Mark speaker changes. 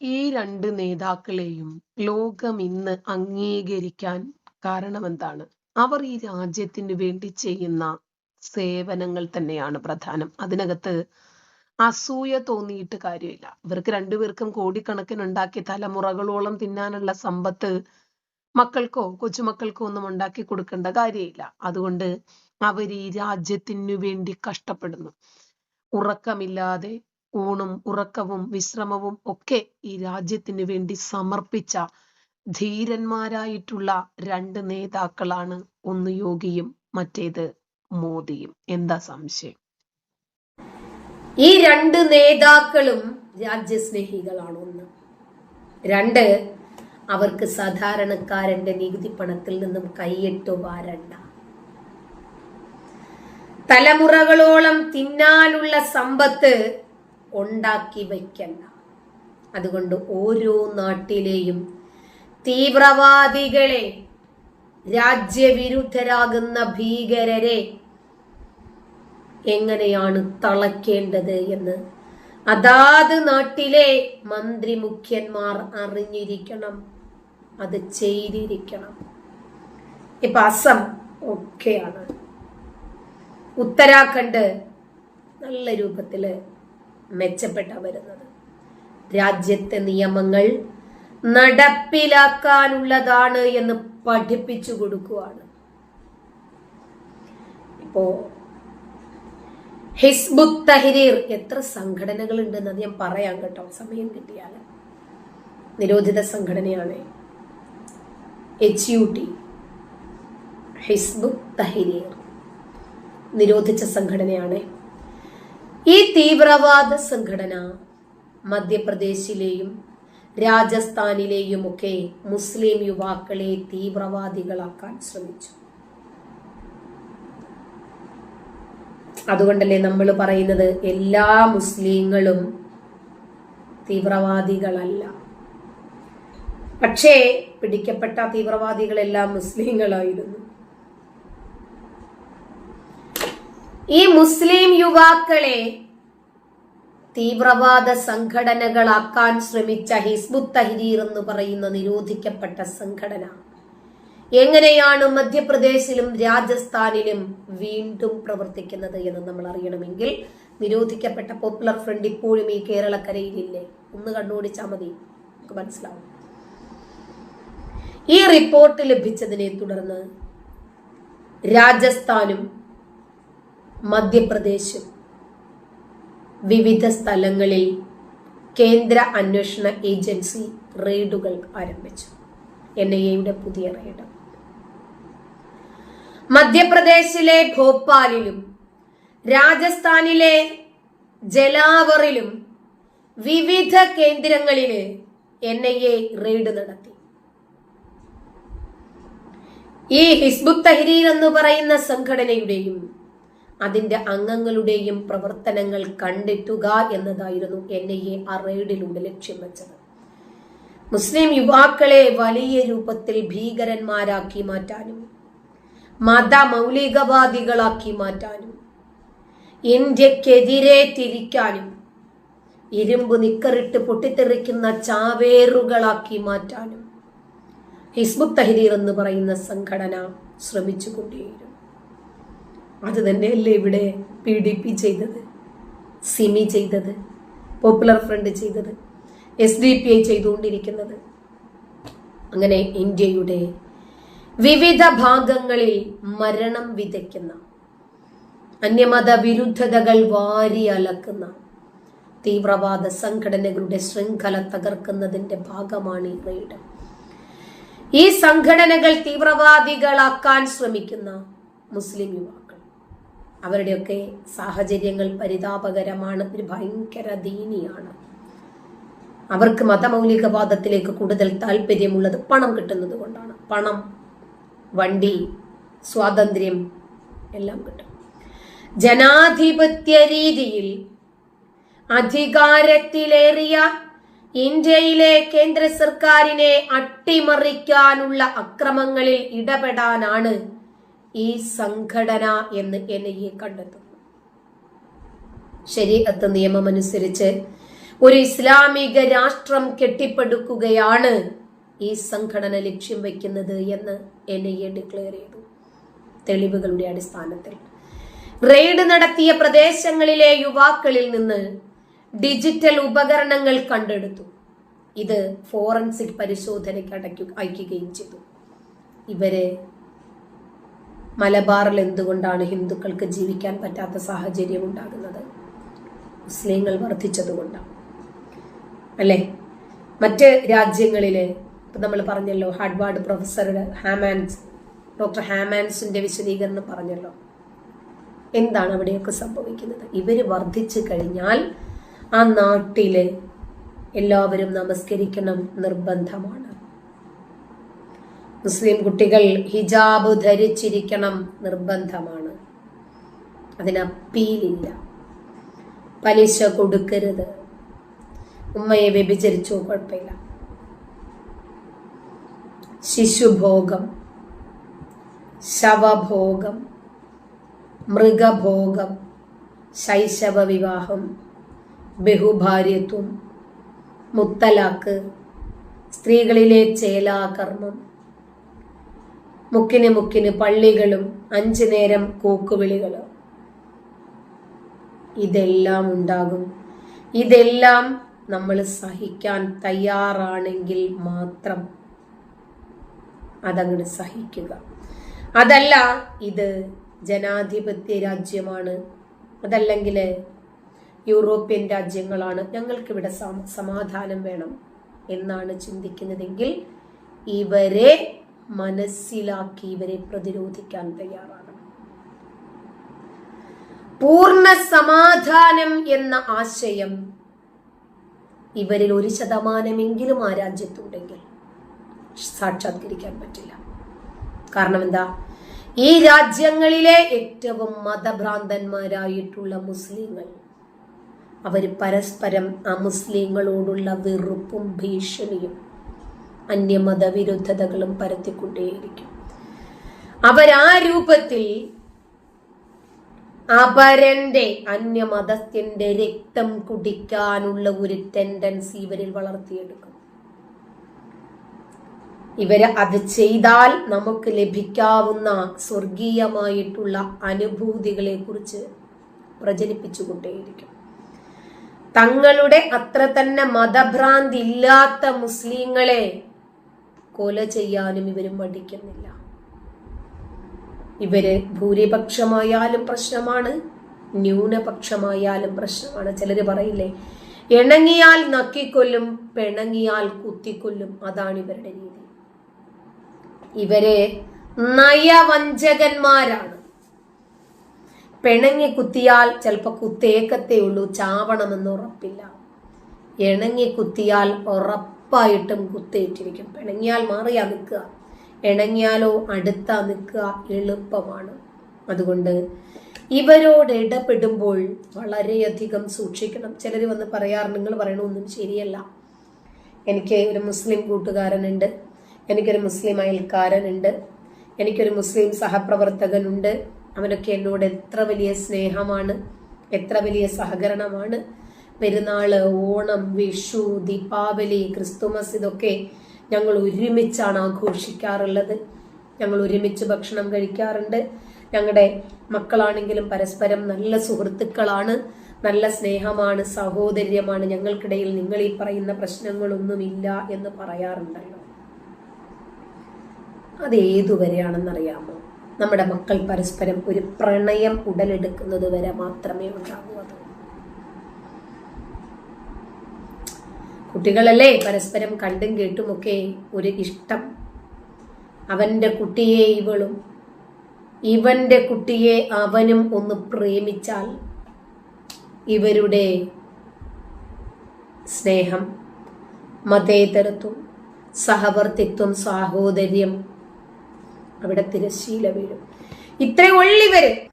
Speaker 1: ഈ രണ്ട് നേതാക്കളെയും ലോകം ഇന്ന് അംഗീകരിക്കാൻ കാരണമെന്താണ്? അവർ ഈ രാജ്യത്തിന് വേണ്ടി ചെയ്യുന്ന സേവനങ്ങൾ തന്നെയാണ് പ്രധാനം. അതിനകത്ത് അസൂയ തോന്നിയിട്ട് കാര്യമില്ല. ഇവർക്ക് രണ്ടുപേർക്കും കോടിക്കണക്കിന് ഉണ്ടാക്കി തലമുറകളോളം തിന്നാനുള്ള സമ്പത്ത് മക്കൾക്കോ കൊച്ചുമക്കൾക്കോ ഒന്നും ഉണ്ടാക്കി കൊടുക്കേണ്ട കാര്യമില്ല. അതുകൊണ്ട് അവർ ഈ രാജ്യത്തിനു വേണ്ടി കഷ്ടപ്പെടുന്നു. ഉറക്കമില്ലാതെ ഊണും ഉറക്കവും വിശ്രമവും ഒക്കെ ഈ രാജ്യത്തിന് വേണ്ടി സമർപ്പിച്ച ധീരന്മാരായിട്ടുള്ള രണ്ട് നേതാക്കളാണ് ഒന്ന് യോഗിയും മറ്റേത് മോദിയും. എന്താ സംശയം?
Speaker 2: ഈ രണ്ട് നേതാക്കളും രാജ്യസ്നേഹികളാണ് ഒന്ന്. രണ്ട് അവർക്ക് സാധാരണക്കാരന്റെ നികുതി പണത്തിൽ നിന്നും കൈയിട്ടു വാരണ്ട. തലമുറകളോളം തിന്നാനുള്ള സമ്പത്ത് ഉണ്ടാക്കി വയ്ക്കണ്ട. അതുകൊണ്ട് ഓരോ നാട്ടിലെയും തീവ്രവാദികളെ രാജ്യവിരുദ്ധരാകുന്ന ഭീകരരെ എങ്ങനെയാണ് തളയ്ക്കേണ്ടത് എന്ന് അതാത് നാട്ടിലെ മന്ത്രി മുഖ്യന്മാർ അറിഞ്ഞിരിക്കണം. അത് ചെയ്തിരിക്കണം. ഇപ്പൊ അസം ഒക്കെയാണ്. ഉത്തരാഖണ്ഡ് നല്ല രൂപത്തിൽ മെച്ചപ്പെട്ട വരുന്നത് രാജ്യത്തെ നിയമങ്ങൾ നടപ്പിലാക്കാനുള്ളതാണ് എന്ന് പഠിപ്പിച്ചു കൊടുക്കുകയാണ് ഇപ്പോ ഹിസ്ബുത്ത് തഹരീർ എത്ര സംഘടനകൾ ഉണ്ടെന്ന് ഞാൻ പറയാം കേട്ടോ. സമയം കിട്ടിയാൽ. നിരോധിത സംഘടനയാണ് H U T Hizb ut Tahrir. നിരോധിച്ച സംഘടനയാണ് ഈ തീവ്രവാദ സംഘടന മധ്യപ്രദേശിലെയും രാജസ്ഥാനിലെയും ഒക്കെ മുസ്ലിം യുവാക്കളെ തീവ്രവാദികളാക്കാൻ ശ്രമിച്ചു. അതുകൊണ്ടല്ലേ നമ്മൾ പറയുന്നത് എല്ലാ മുസ്ലിങ്ങളും തീവ്രവാദികളല്ല. പക്ഷേ പിടിക്കപ്പെട്ട തീവ്രവാദികളെല്ലാം മുസ്ലിങ്ങളായിരുന്നു. ഈ മുസ്ലിം യുവാക്കളെ തീവ്രവാദ സംഘടനകളാക്കാൻ ശ്രമിച്ച ഹിസ്ബുത്ത് തഹരീർ എന്ന് പറയുന്ന നിരോധിക്കപ്പെട്ട സംഘടന. എങ്ങനെയാണ് മധ്യപ്രദേശിലും രാജസ്ഥാനിലും വീണ്ടും പ്രവർത്തിക്കുന്നത് എന്ന് നമ്മൾ അറിയണമെങ്കിൽ നിരോധിക്കപ്പെട്ട പോപ്പുലർ ഫ്രണ്ട് ഇപ്പോഴും ഈ കേരളക്കരയിലില്ലേ? ഒന്ന് കണ്ണോടിച്ചാൽ മതി. നമുക്ക് മനസ്സിലാവും. ഈ റിപ്പോർട്ട് ലഭിച്ചതിനെ തുടർന്ന് രാജസ്ഥാനും മധ്യപ്രദേശും. വിവിധ സ്ഥലങ്ങളിൽ കേന്ദ്ര അന്വേഷണ ഏജൻസി റെയ്ഡുകൾ ആരംഭിച്ചു. എൻ ഐ എയുടെ പുതിയ റെയ്ഡ്. മധ്യപ്രദേശിലെ ഭോപ്പാലിലും രാജസ്ഥാനിലെ ജലാവറിലും വിവിധ കേന്ദ്രങ്ങളിൽ എൻ ഐ എ റെയ്ഡ് നടത്തി. ഈ ഹിസ്ബുത്ത് തഹരീർ എന്ന് പറയുന്ന സംഘടനയുടെയും അതിന്റെ അംഗങ്ങളുടെയും പ്രവർത്തനങ്ങൾ കണ്ടെത്തുക എന്നതായിരുന്നു എൻ ഐ എ ആ റെയ്ഡിലൂടെ ലക്ഷ്യം വെച്ചത്. മുസ്ലിം യുവാക്കളെ വലിയ രൂപത്തിൽ ഭീകരന്മാരാക്കി മാറ്റാനും മത മൗലികവാദികളാക്കി മാറ്റാനും ഇന്ത്യക്കെതിരെ തിരിക്കാനും ഇരുമ്പ് നിക്കറിട്ട് പൊട്ടിത്തെറിക്കുന്ന ചാവേറുകളാക്കി മാറ്റാനും ഹിസ്ബുത്ത് തഹരീർ എന്ന് പറയുന്ന സംഘടന ശ്രമിച്ചുകൊണ്ടേയിരുന്നു. അത് തന്നെയല്ലേ ഇവിടെ പി ഡി പി ചെയ്തത്? സിമി ചെയ്തത്? പോപ്പുലർ ഫ്രണ്ട് ചെയ്തത്? എസ് ഡി പി ഐ ചെയ്തുകൊണ്ടിരിക്കുന്നത്? അങ്ങനെ ഇന്ത്യയുടെ വിവിധ ഭാഗങ്ങളിൽ മരണം വിതയ്ക്കുന്ന അന്യമത വിരുദ്ധതകൾ വാരി അലക്കുന്ന തീവ്രവാദ സംഘടനകളുടെ ശൃംഖല തകർക്കുന്നതിന്റെ ഭാഗമാണ് റെയ്ഡ് ഈ സംഘടനകൾ തീവ്രവാദികളാക്കാൻ ശ്രമിക്കുന്ന മുസ്ലിം യുവാക്കൾ. അവരുടെയൊക്കെ സാഹചര്യങ്ങൾ പരിതാപകരമാണ്. ഒരു ഭയങ്കര ദീനിയാണ്. അവർക്ക് മതമൗലികവാദത്തിലേക്ക് കൂടുതൽ താല്പര്യമുള്ളത് പണം കിട്ടുന്നത് കൊണ്ടാണ്. പണം വണ്ടി സ്വാതന്ത്ര്യം എല്ലാം കിട്ടും. ജനാധിപത്യ രീതിയിൽ അധികാരത്തിലേറിയ ഇന്ത്യയിലെ കേന്ദ്ര സർക്കാരിനെ അട്ടിമറിക്കാനുള്ള അക്രമങ്ങളിൽ ഇടപെടാനാണ് ഈ സംഘടന എന്ന് എൻ ഐ എ കണ്ടെത്തുന്നു ശരീരത്ത് നിയമമനുസരിച്ച് ഒരു ഇസ്ലാമിക രാഷ്ട്രം കെട്ടിപ്പടുക്കുകയാണ് ഈ സംഘടന ലക്ഷ്യം വയ്ക്കുന്നത് എന്ന് എൻ ഡിക്ലെയർ ചെയ്തു. തെളിവുകളുടെ അടിസ്ഥാനത്തിൽ. റെയ്ഡ് നടത്തിയ പ്രദേശങ്ങളിലെ യുവാക്കളിൽ നിന്ന് ഡിജിറ്റൽ ഉപകരണങ്ങൾ കണ്ടെടുത്തു. ഇത് ഫോറൻസിക് പരിശോധനയ്ക്ക് അടയ്ക്കു അയക്കുകയും ചെയ്തു. ഇവരെ മലബാറിൽ എന്തുകൊണ്ടാണ് ഹിന്ദുക്കൾക്ക് ജീവിക്കാൻ പറ്റാത്ത സാഹചര്യം ഉണ്ടാകുന്നത്? മുസ്ലിങ്ങൾ വർദ്ധിച്ചതുകൊണ്ടാണ് അല്ലേ? മറ്റ് രാജ്യങ്ങളിലെ ഇപ്പം നമ്മൾ പറഞ്ഞല്ലോ ഹാർഡ്വാർഡ് പ്രൊഫസർ ഹാമാൻസ് ഡോക്ടർ ഹാമാൻസിന്റെ വിശദീകരണം പറഞ്ഞല്ലോ. എന്താണ് അവിടെയൊക്കെ സംഭവിക്കുന്നത്? ഇവർ വർദ്ധിച്ചു കഴിഞ്ഞാൽ ആ നാട്ടിൽ എല്ലാവരും നമസ്കരിക്കണം നിർബന്ധമാണ്. മുസ്ലിം കുട്ടികൾ ഹിജാബ് ധരിച്ചിരിക്കണം നിർബന്ധമാണ്. അതിനപ്പീലില്ല. പലിശ കൊടുക്കരുത്. ഉമ്മയെ വ്യഭിചരിച്ചോ കുഴപ്പമില്ല. ശിശുഭോഗം ശവഭോഗം മൃഗഭോഗം ശൈശവ വിവാഹം ബഹുഭാര്യത്വം മുത്തലാക്ക് സ്ത്രീകളിലെ ചേലാകർമ്മം മുക്കിന് മുക്കിന് പള്ളികളും അഞ്ചു നേരം കൂക്കുവിളികളും. ഇതെല്ലാം ഉണ്ടാകും. ഇതെല്ലാം നമ്മൾ സഹിക്കാൻ തയ്യാറാണെങ്കിൽ മാത്രം അതങ്ങോട്ട് സഹിക്കുക. അതല്ല ഇത് ജനാധിപത്യ രാജ്യമാണ്. അതല്ലെങ്കിൽ യൂറോപ്യൻ രാജ്യങ്ങളാണ്. ഞങ്ങൾക്കിവിടെ സമ- സമാധാനം വേണം എന്നാണ് ചിന്തിക്കുന്നതെങ്കിൽ ഇവരെ മനസ്സിലാക്കി ഇവരെ പ്രതിരോധിക്കാൻ തയ്യാറാകണം. പൂർണ സമാധാനം എന്ന ആശയം ഇവരിൽ ഒരു ശതമാനമെങ്കിലും ആ രാജ്യത്തുണ്ടെങ്കിൽ സാക്ഷാത്കരിക്കാൻ പറ്റില്ല. കാരണം എന്താ? ഈ രാജ്യങ്ങളിലെ ഏറ്റവും മതഭ്രാന്തന്മാരായിട്ടുള്ള മുസ്ലിങ്ങൾ അവർ പരസ്പരം ആ മുസ്ലിങ്ങളോടുള്ള വെറുപ്പും ഭീഷണിയും അന്യമത വിരുദ്ധതകളും പരത്തിക്കൊണ്ടേയിരിക്കും. അവരാ രൂപത്തിൽ അപരന്റെ അന്യമതത്തിന്റെ രക്തം കുടിക്കാനുള്ള ഒരു ടെൻഡൻസി ഇവരിൽ വളർത്തിയെടുക്കും. ഇവർ അത് ചെയ്താൽ നമുക്ക് ലഭിക്കാവുന്ന സ്വർഗീയമായിട്ടുള്ള അനുഭൂതികളെ കുറിച്ച് പ്രചരിപ്പിച്ചുകൊണ്ടേയിരിക്കും. തങ്ങളുടെ അത്ര തന്നെ മതഭ്രാന്തി ഇല്ലാത്ത മുസ്ലിങ്ങളെ കൊല ചെയ്യാനും ഇവരും മടിക്കുന്നില്ല. ഇവർ ഭൂരിപക്ഷമായാലും പ്രശ്നമാണ് ന്യൂനപക്ഷമായാലും പ്രശ്നമാണ്. ചിലര് പറയില്ലേ ഇണങ്ങിയാൽ നക്കിക്കൊല്ലും പിണങ്ങിയാൽ കുത്തിക്കൊല്ലും. അതാണ് ഇവരുടെ രീതി. ഇവരെ നയവഞ്ചകന്മാരാണ്. പിണങ്ങി കുത്തിയാൽ ചിലപ്പോൾ കുത്തേക്കത്തേ ഉള്ളൂ ചാവണമെന്ന് ഉറപ്പില്ല. ഇണങ്ങി കുത്തിയാൽ ഉറപ്പായിട്ടും കുത്തേറ്റിരിക്കും. പിണങ്ങിയാൽ മാറിയാ നിൽക്കുക. ഇണങ്ങിയാലോ അടുത്താ നിൽക്കുക എളുപ്പമാണ്. അതുകൊണ്ട് ഇവരോട് ഇടപെടുമ്പോൾ വളരെയധികം സൂക്ഷിക്കണം. ചിലർ വന്ന് പറയാറ് നിങ്ങൾ പറയണമൊന്നും ശരിയല്ല. എനിക്ക് ഒരു മുസ്ലിം കൂട്ടുകാരനുണ്ട്. എനിക്കൊരു മുസ്ലിം അയൽക്കാരനുണ്ട്. എനിക്കൊരു മുസ്ലിം സഹപ്രവർത്തകനുണ്ട്. അവനൊക്കെ എന്നോട് എത്ര വലിയ സ്നേഹമാണ്. എത്ര വലിയ സഹകരണമാണ്. പെരുന്നാൾ ഓണം വിഷു ദീപാവലി ക്രിസ്തുമസ് ഇതൊക്കെ ഞങ്ങൾ ഒരുമിച്ചാണ് ആഘോഷിക്കാറുള്ളത്. ഞങ്ങൾ ഒരുമിച്ച് ഭക്ഷണം കഴിക്കാറുണ്ട്. ഞങ്ങളുടെ മക്കളാണെങ്കിലും പരസ്പരം നല്ല സുഹൃത്തുക്കളാണ് നല്ല സ്നേഹമാണ് സഹോദര്യമാണ്. ഞങ്ങൾക്കിടയിൽ നിങ്ങൾ ഈ പറയുന്ന പ്രശ്നങ്ങളൊന്നുമില്ല എന്ന് പറയാറുണ്ടല്ലോ. അത് ഏതുവരെയാണെന്നറിയാമോ? നമ്മുടെ മക്കൾ പരസ്പരം ഒരു പ്രണയം ഉടലെടുക്കുന്നത് വരെ മാത്രമേ ഉണ്ടാകൂ അത് കുട്ടികളല്ലേ പരസ്പരം കണ്ടും കേട്ടുമൊക്കെ ഒരു ഇഷ്ടം. അവന്റെ കുട്ടിയെ ഇവളും ഇവന്റെ കുട്ടിയെ അവനും ഒന്ന് പ്രേമിച്ചാൽ ഇവരുടെ സ്നേഹം മതേതരത്വം സഹവർത്തിത്വം സാഹോദര്യം അവിടെ തിരശീല വീഴും. ഇത്രയുള്ളിവര്